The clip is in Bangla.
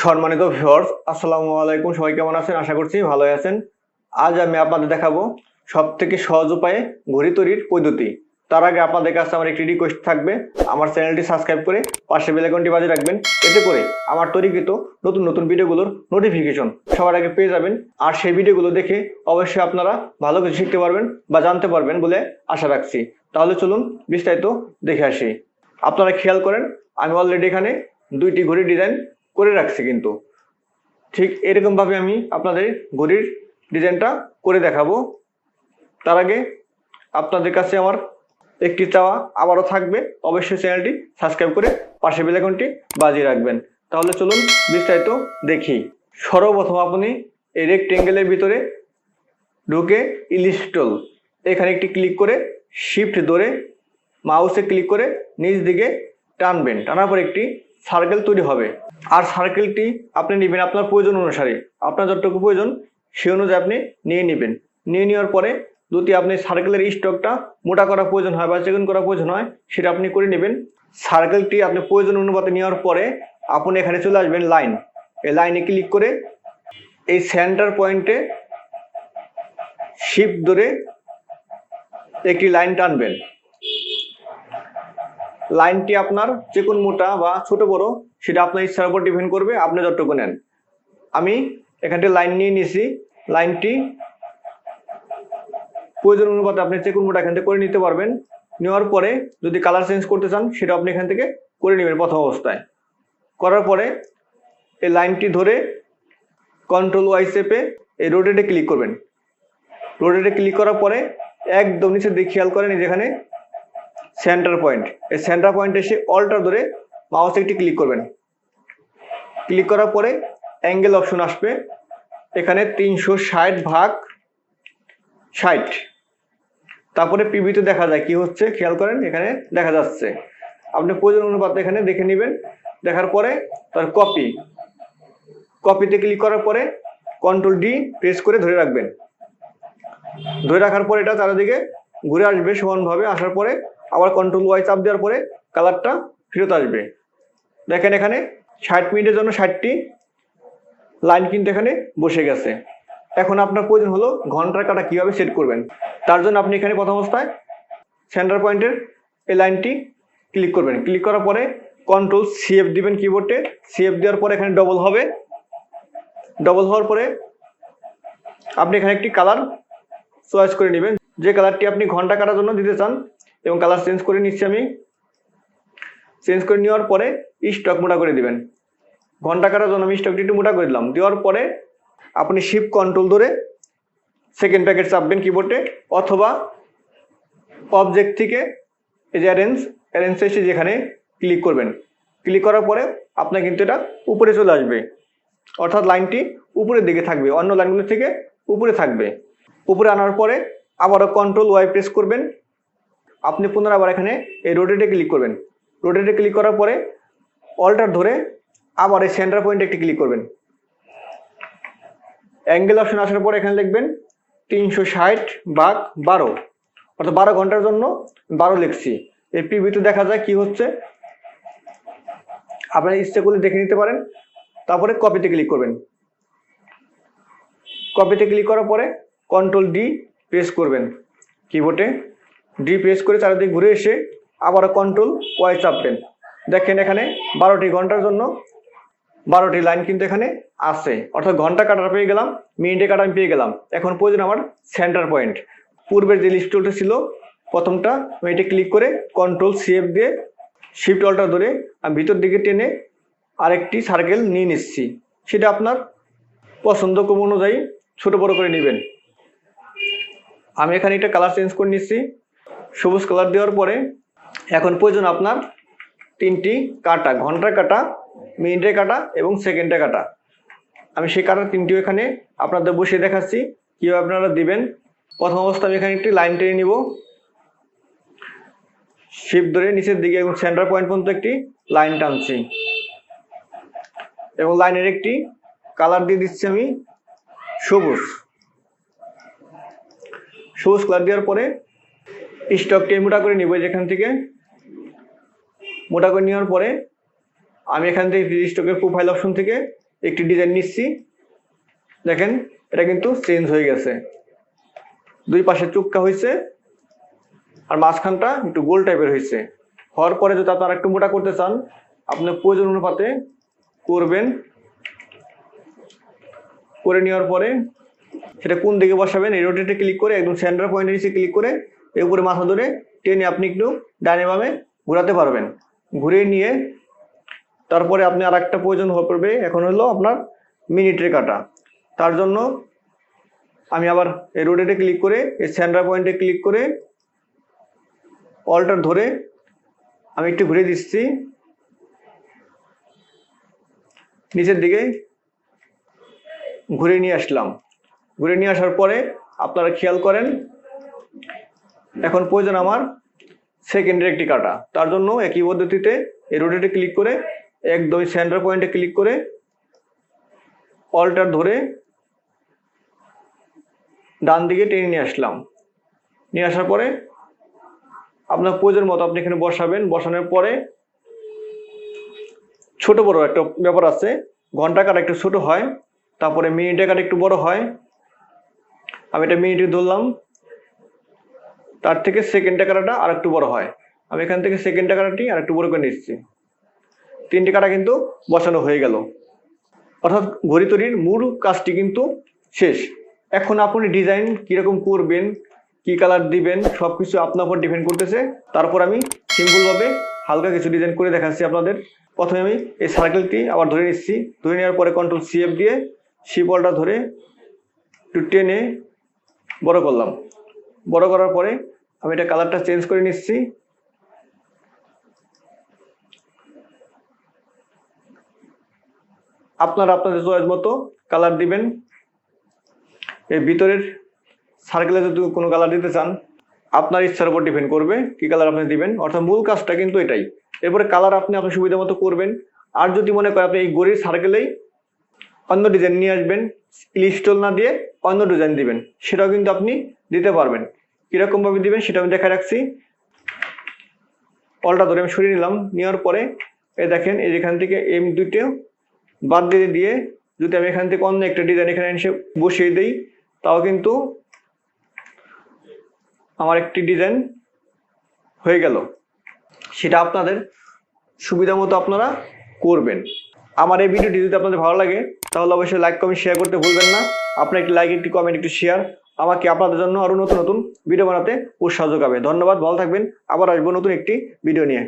সম্মানিত ভিউয়ার্স আসসালামু আলাইকুম। সবাই কেমন আছেন? আশা করছি ভালো আছেন। আজ আমি আপনাদের দেখাবো সব থেকে সহজ উপায়ে ঘড়ি তৈরির পদ্ধতি। তার আগে আপনাদের কাছে আমার একটি রিকোয়েস্ট থাকবে। আমার চ্যানেলটি সাবস্ক্রাইব করে পাশে বেলাইকনটি বাজে রাখবেন। এতে করে আমার তৈরিকৃত নতুন নতুন ভিডিওগুলোর নোটিফিকেশন সবার আগে পেয়ে যাবেন। আর সেই ভিডিওগুলো দেখে অবশ্যই আপনারা ভালো কিছু শিখতে পারবেন বা জানতে পারবেন বলে আশা রাখছি। তাহলে চলুন বিস্তারিত দেখে আসি। আপনারা খেয়াল করেন, আমি অলরেডি এখানে দুইটি ঘড়ির ডিজাইন করে রাখছি কিন্তু। ঠিক এরকম ভাবে আমি আপনাদের ঘড়ির ডিজাইনটা করে দেখাবো। তার আগে আপনাদের কাছে আমার একটি চাওয়া আবারও থাকবে। অবশ্যই চ্যানেলটি সাবস্ক্রাইব করে পাশে বেলাইকনটি বাজিয়ে রাখবেন। তাহলে চলুন বিস্তারিত দেখি। সর্বপ্রথম আপনি এই রেক্টেঙ্গেলের ভিতরে ঢুকে ইলিস্টল এখানে একটি ক্লিক করে শিফট ধরে মাউসে ক্লিক করে নিচ দিকে টানবেন। টানার পর একটি সার্কেল তৈরি হবে। আর সার্কেলটি আপনি নেবেন আপনার প্রয়োজন অনুসারে। আপনার যতটুকু প্রয়োজন, সে অনুযায়ী আপনি নিয়ে নেবেন। নিয়ে নেওয়ার পরে যদি আপনি সার্কেলের স্টকটা মোটা করা প্রয়োজন হয় বা চেগুন করা প্রয়োজন হয়, সেটা আপনি করে নেবেন। সার্কেলটি আপনি প্রয়োজন অনুপাতে নেওয়ার পরে আপনি এখানে চলে আসবেন লাইন এই লাইনে ক্লিক করে এই সেন্টার পয়েন্টে শিপ ধরে একটি লাইন টানবেন। লাইনটি আপনার যে কোন মোটা বা ছোট বড়, সেটা আপনার ইচ্ছার উপর ডিপেন্ড করবে, আপনি যতটুকু নেন। আমি এখানটি লাইন নিয়ে নিছি। লাইনটি প্রয়োজন অনুপাতে আপনি যে কোন মোটা এখান থেকে করে নিতে পারবেন। নেওয়ার পরে যদি কালার চেঞ্জ করতে চান সেটা আপনি এখান থেকে করে নেবেন প্রথম অবস্থায়। করার পরে এই লাইনটি ধরে কন্ট্রোল ওয়াই চেপে এই রোটেটে ক্লিক করবেন। রোটেটে ক্লিক করার পরে একদম নিচে দিয়ে খেয়াল করেন যেখানে সেন্টার পয়েন্ট এই সেন্টার পয়েন্টে এসে অল্টার ধরে মাউস একটি ক্লিক করবেন। ক্লিক করার পরে অ্যাঙ্গেল অপশন আসবে। এখানে তিনশো ষাট ভাগ ষাট। তারপরে পিভিতে দেখা যায় কি হচ্ছে? খেয়াল করেন, এখানে দেখা যাচ্ছে। আপনি প্রয়োজন অনুপাতে এখানে দেখে নেবেন। দেখার পরে তার কপি কপিতে ক্লিক করার পরে কন্ট্রোল ডি প্রেস করে ধরে রাখবেন। ধরে রাখার পরে এটা চারিদিকে ঘুরে আসবে সমানভাবে। আসার পরে আবার কন্ট্রোল ওয়াই চাপ দেওয়ার পরে কালারটা ফেরত আসবে। দেখেন এখানে ষাট মিনিটের জন্য ষাটটি লাইন কিন্তু এখানে বসে গেছে। এখন আপনার প্রয়োজন হলো ঘণ্টার কাটা কীভাবে সেট করবেন। তার জন্য আপনি এখানে প্রথম অবস্থায় সেন্টার পয়েন্টের এই লাইনটি ক্লিক করবেন। ক্লিক করার পরে কন্ট্রোল সিএফ দিবেন কিবোর্ডে সিএফ দেওয়ার পরে এখানে ডবল হবে। ডবল হওয়ার পরে আপনি এখানে একটি কালার চয়েস করে নেবেন। যে কালারটি আপনি ঘণ্টা কাটার জন্য দিতে চান এবং কালার চেঞ্জ করে নিচ্ছি আমি। চেঞ্জ করে নেওয়ার পরে স্টক মোটা করে দিবেন। ঘণ্টা কাটার জন্য আমি স্টকটি একটু মোটা করে দিলাম। দেওয়ার পরে আপনি শিপ কন্ট্রোল ধরে সেকেন্ড প্যাকেট চাপবেন কিবোর্ডে অথবা অবজেক্ট থেকে এই যে অ্যারেঞ্জ অ্যারেঞ্জ এসে যেখানে ক্লিক করবেন। ক্লিক করার পরে আপনার কিন্তু এটা উপরে চলে আসবে। অর্থাৎ লাইনটি উপরের দিকে থাকবে। অন্য লাইনগুলো থেকে উপরে থাকবে। উপরে আনার পরে আবারও কন্ট্রোল ওয়াই প্রেস করবেন। আপনি পুনরায় আবার এখানে এই রোটেটে ক্লিক করবেন। রোটেটে ক্লিক করার পরে অল্টার ধরে আবার এই সেন্টার পয়েন্টে একটি ক্লিক করবেন। অ্যাঙ্গেল অপশন আসার পরে এখানে লিখবেন তিনশো ষাট বাঘ বারো। অর্থাৎ বারো ঘণ্টার জন্য বারো লিখছি। এই পিভিতে দেখা যায় কি হচ্ছে? আপনার ইচ্ছে করলে দেখে নিতে পারেন। তারপরে কপিতে ক্লিক করবেন। কপিতে ক্লিক করার পরে কন্ট্রোল ডি প্রেস করবেন। কিবোর্ডে ডি প্রেস করে চারিদিক ঘুরে এসে আবারও কন্ট্রোল ওয়াই চাপবেন দেখেন এখানে বারোটি ঘণ্টার জন্য বারোটি লাইন কিন্তু এখানে আছে। অর্থাৎ ঘণ্টা কাটার পেয়ে গেলাম মিনিটে কাটা আমি পেয়ে গেলাম। এখন প্রয়োজন আমার সেন্টার পয়েন্ট পূর্বের যে লিস্ট লিস্টটা ছিল, প্রথমটা আমি এটা ক্লিক করে কন্ট্রোল সিএফ দিয়ে শিফট অল্টার ধরে আমি ভিতর দিকে টেনে আরেকটি সার্কেল নিয়ে নিচ্ছি। সেটা আপনার পছন্দ কম অনুযায়ী ছোট বড় করে নেবেন। আমি এখানে একটা কালার চেঞ্জ করে নিচ্ছি। সবুজ কালার দেওয়ার পরে এখন প্রয়োজন আপনার তিনটি কাটা, ঘণ্টার কাটা, মিনিটের কাটা এবং সেকেন্ডের কাটা। আমি সেই কাটার তিনটিও এখানে আপনাদের বসিয়ে দেখাচ্ছি, কীভাবে আপনারা দিবেন। প্রথম অবস্থা আমি এখানে একটি লাইন টেনে নিব। শিপ ধরে নিচের দিকে এবং সেন্টার পয়েন্ট পর্যন্ত একটি লাইন টানছি। এবং লাইনের একটি কালার দিয়ে দিচ্ছি আমি সবুজ। সবুজ কালার দেওয়ার পরে স্টকটি মোটা করে নিব যেখান থেকে। মোটা করে নেওয়ার পরে আমি এখান থেকে স্টকের প্রোফাইল অপশন থেকে একটি ডিজাইন নিচ্ছি। দেখেন, এটা কিন্তু চেঞ্জ হয়ে গেছে। দুই পাশে চুক্কা হয়েছে আর মাঝখানটা একটু গোল টাইপের হয়েছে। হওয়ার পরে যদি আপনারা একটু মোটা করতে চান আপনার প্রয়োজন অনুপাতে করবেন। করে নেওয়ার পরে সেটা কোন দিকে বসাবেন, এই রোটেটে ক্লিক করে, একদম সেন্টার পয়েন্টের নিচে ক্লিক করে এর উপরে মাথা ধরে টেনে আপনি একটু ডানে বামে ঘোরাতে পারবেন। ঘুরিয়ে নিয়ে তারপরে আপনি আর একটা প্রয়োজন হয়ে পড়বে, এখন হলো আপনার মিনিটের কাটা। তার জন্য আমি আবার এই রোটেটে ক্লিক করে, এই সেন্টার পয়েন্টে ক্লিক করে অল্টার ধরে আমি একটু ঘুরে দিচ্ছি। নিচের দিকে ঘুরে নিয়ে আসলাম। ঘুরে নিয়ে আসার পরে আপনারা খেয়াল করেন এখন প্রয়োজন আমার সেকেন্ডের একটি কাটা। তার জন্য একই পদ্ধতিতে এই রোটেটে ক্লিক করে, একদম সেন্টার পয়েন্টে ক্লিক করে অল্টার ধরে ডান দিকে টেনে নিয়ে আসলাম। নিয়ে আসার পরে আপনার প্রয়োজন মতো আপনি এখানে বসাবেন। বসানোর পরে ছোট বড় একটা ব্যাপার আছে, ঘণ্টা কাটা একটু ছোট হয়, তারপরে মিনিটে কাটা একটু বড় হয়। আমি এটা মিনিটে ধরলাম তার থেকে সেকেন্ড কাটাটা আর একটু বড় হয়। আমি এখান থেকে সেকেন্ড কাটাটি আর একটু বড় করে নিচ্ছি। তিনটে কাটা কিন্তু বসানো হয়ে গেল। অর্থাৎ ঘড়ি তৈরির মূল কাজটি কিন্তু শেষ। এখন আপনি ডিজাইন কীরকম করবেন, কি কালার দিবেন সব কিছু আপনার উপর ডিপেন্ড করতেছে। তারপর আমি সিম্পলভাবে হালকা কিছু ডিজাইন করে দেখাচ্ছি আপনাদের। প্রথমে আমি এই সার্কেলটি আবার ধরে নিচ্ছি। ধরে নেওয়ার পরে কন্ট্রোল সিএফ দিয়ে শিপলটা ধরে একটু টেনে বড় করলাম। বড় করার পরে আমি এটা কালারটা চেঞ্জ করে নিচ্ছি। আপনারা আপনাদের চয়েস মতো কালার দিবেন। এর ভিতরের সার্কেলে যদি কোনো কালার দিতে চান, আপনার ইচ্ছার উপর ডিপেন্ড করবে কি কালার আপনি দিবেন। অর্থাৎ মূল কাজটা কিন্তু এটাই। এরপরে কালার আপনি আপনার সুবিধা মতো করবেন। আর যদি মনে করেন আপনি এই গড়ির সার্কেলেই অন্য ডিজাইন নিয়ে আসবেন স্টোল না দিয়ে অন্য ডিজাইন দিবেন, সেটাও কিন্তু আপনি দিতে পারবেন। কীরকম ভাবে দিবেন সেটা আমি দেখা রাখছি। অলটা ধরে আমি সরিয়ে নিলাম। নেওয়ার পরে এই দেখেন, এই যেখান থেকে এম দুটো বাদ দিয়ে দিয়ে যদি আমি এখান থেকে অন্য একটা ডিজাইন এখানে এসে বসিয়ে দিই, তাও কিন্তু আমার একটি ডিজাইন হয়ে গেল। সেটা আপনাদের সুবিধা মতো আপনারা করবেন। আমার এই ভিডিওটি যদি আপনাদের ভালো লাগে, তাহলে অবশ্যই লাইক কমেন্ট শেয়ার করতে ভুলবেন না। আপনার একটি লাইক একটি কমেন্ট একটি শেয়ার আমাকে আপনাদের জন্য আরও নতুন নতুন ভিডিও বানাতে উৎসাহ যোগাবে। ধন্যবাদ, ভালো থাকবেন। আবার আসব নতুন একটি ভিডিও নিয়ে।